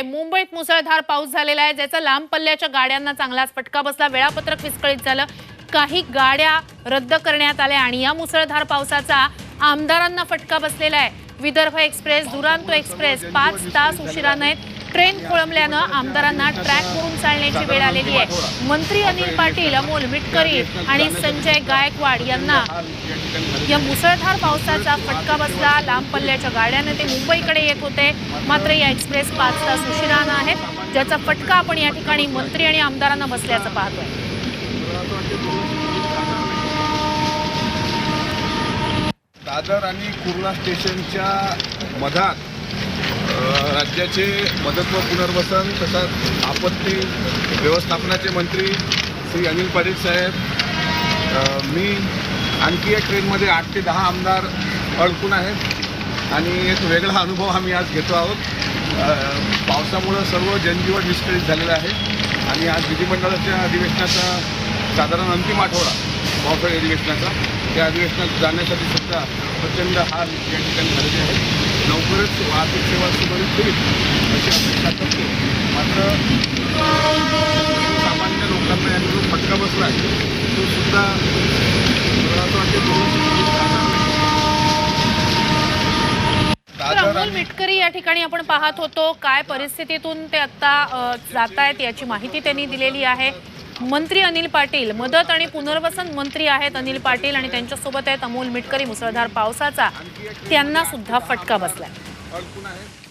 आहे मुंबईत मुसळधार पाऊस झालेला आहे ज्याचा लांब पल्ल्याच्या गाड्यांना चांगलाच फटका बसला. वेळापत्रक विस्कळीत झालं. काही गाड्या रद्द करण्यात आल्या आणि या मुसळधार पावसाचा आमदारांना फटका बसलेला आहे. विदर्भ एक्सप्रेस दुरांतो एक्सप्रेस पाच तास उशिराने ट्रेन खोळंबल्यानं आमदारांना ट्रॅकवरून चालण्याची वेळ आलेली आहे. मंत्री अनिल पाटील अमोल मिटकरी आणि संजय गायकवाड यांना या मुसळधार पावसाचा फटका बसला. लांब पल्ल्याच्या गाड्याने ते मुंबईकडे येत होते. मात्र या एक्सप्रेस पाच तास उशिरानं आहेत ज्याचा फटका आपण या ठिकाणी मंत्री आणि आमदारांना बसल्याचं पाहतोय. दादर आणि कुर्ला स्टेशनच्या मधात राज्याचे मदत व पुनर्वसन तसंच आपत्ती व्यवस्थापनाचे मंत्री श्री अनिल पाटील साहेब मी आणखी एक ट्रेनमध्ये आठ ते दहा आमदार अडकून आहेत आणि एक वेगळा अनुभव आम्ही आज घेतो आहोत. पावसामुळं सर्व जनजीवन विस्कळीत झालेलं आहे आणि आज विधिमंडळाच्या अधिवेशनाचा साधारण अंतिम आठवडा पावसाळी अधिवेशनाचा त्या अधिवेशनात जाण्यासाठी सुद्धा प्रचंड हाल या ठिकाणी झालेले आहेत लवकरच वाहतूक सेवा सुरळीत होईल अशी अपेक्षा करतो मात्र सामान्य लोकांना यांनी जो फटका बसला आहे तो सुद्धा मला असं वाटतं दुरुस्त अमोल मिटकरी या ठिकाणी आपण पाहत होतो. काय परिस्थितीतून ते आता जात आहेत याची माहिती त्यांनी दिलेली आहे. मंत्री अनिल पाटील मदत आणि पुनर्वसन मंत्री आहेत अनिल पाटील आणि त्यांच्यासोबत आहेत अमोल मिटकरी मुसळधार पावसाचा. त्यांना सुद्धा फटका बसलाय. अडकून आहेत